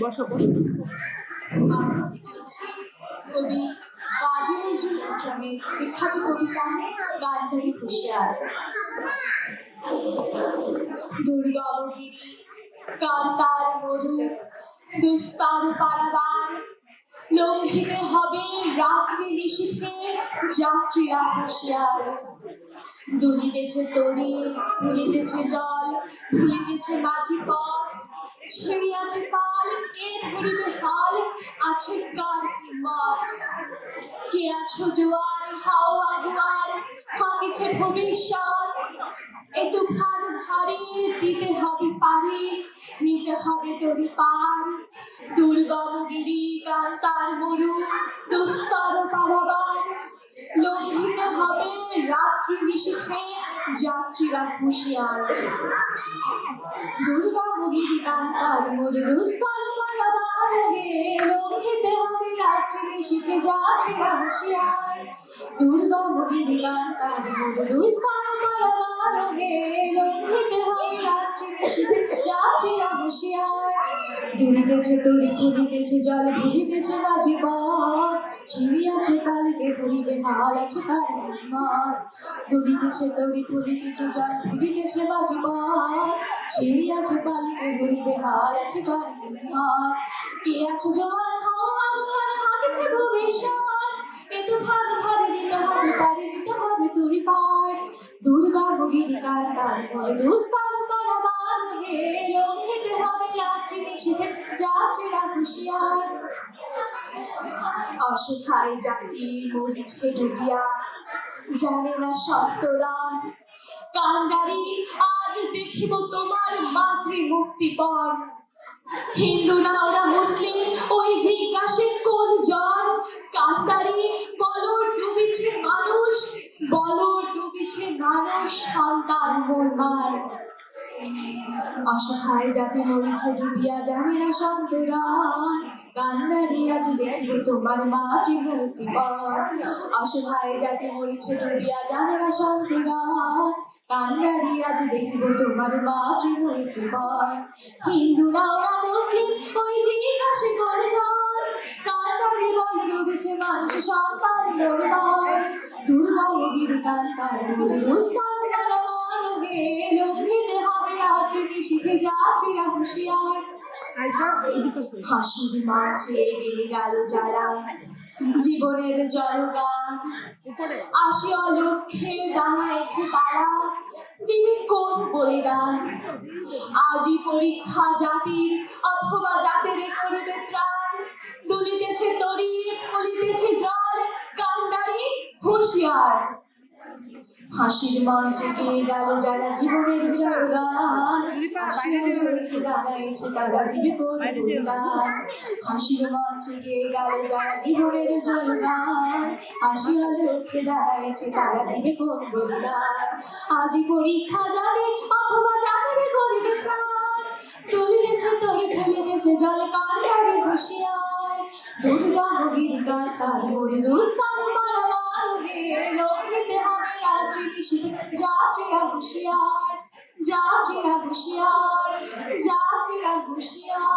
বসো বসো। কবি কাজী নজরুল ইসলামের বিখ্যাত কবিতা গানটারি হুঁশিয়ার। দুর্গাবগিরি কান্তার মধু, দুস্তার পারাবার। লঙ্ঘিতে হবে রাত্রি নিশীথে যাত্রীরা হুঁশিয়ার। দুলিতেছে তরি, ভুলিতেছে জল, ভুলিতেছে মাঝি পথ ছিড়িয়াছে পাল কে ধরিবে হাল? আছে কার মত কে আছো জোয়ার? হাও আগুয়ার? থাকিছে ভবিষ্যৎ। এ তুফান ভারী দিতে হবে পারি, নিতে হবে তরি পার দুর্গমগিরি কান্তার মরু, দুস্তর পারাবার। লঙ্ঘিতে হবে রাত্রি নিশীথে যাত্রীরা হুঁশিয়ার দুর্গমগিরি কান্তার মরু দুস্তর পারাবার হে লঙ্ঘিতে হবে রাত্রি শিখে যাত্রীরা হুঁশিয়ার মরু দুস্তর পারাবার হে লঙ্ঘিতে হবে রাত্রি নিশীথে যাত্রীরা হুঁশিয়ার দুলিতেছে তরি খুলিতেছে জল ভুলিতেছে মাঝি পথ ছিড়িয়াছে কালকে ভুলিবে হাল আছে কার মত দুলিতেছে তরি খুলিতেছে জল ভুলিতেছে মাঝি পথ ছিড়িয়াছে কালকে ভুলিবে হাল আছে কার মত কে আছে জল হাও আগুয়ার হাকিছে ভবিষ্যৎ এ তো সত্যরান কান্ডারি আজ দেখিব তোমার মাতৃ হিন্দু না ওরা মুসলিম ওই জিজ্ঞাসে কোন জন কান্ডারি বলো ডুবিছে মানুষ বলো ডুবিছে মানুষ সন্তান অসহায় জাতি মরিছে ডুবিয়া জানে না সন্তরান কান্নারি আজ দেখিব তোমার মাঝি মুক্তিপণ অসহায় জাতি মরিছে ডুবিয়া জানে না সন্তরান কান্নারি আজ দেখিব তোমার মাঝি হিন্দু না ওরা মুসলিম, ওই জিজ্ঞাসে করে যান কান্নারি বল ডুবেছে মানুষ সন্তান মোরমান দুর্গা গিরি কান্তার দুস্তার হবে শিখে যাচ্ছে না হুঁশিয়ার। হাসির মাঝে গেয়ে গেল যারা জীবনের জলগান আসি অলক্ষে দাঁড়াইছে তারা। দিবি কোন বলিদান? আজই পরীক্ষা জাতির অথবা জাতের করিবে ত্রাণ। দুলিতেছে তরি ফলিতেছে জল কান্ডারি হুঁশিয়ার। হাসির মঞ্চে গিয়ে গেল যারা জীবনের তারা হাসির মঞ্চে গেল জীবনের তারা আজি পরীক্ষা যাবে অথবা যাবে গরিবে প্রাণ তুলিতেছে তরি ফুলিতেছে জল কান্ডারে হুঁশিয়ার। দুর্গা হবির কান্তার মরি দুস্তান পারাবার হে লঙ্ঘিতে হবে রাত্রি নিশীথে যাত্রীরা হুঁশিয়ার হুঁশিয়ার যাত্রীরা হুঁশিয়ার।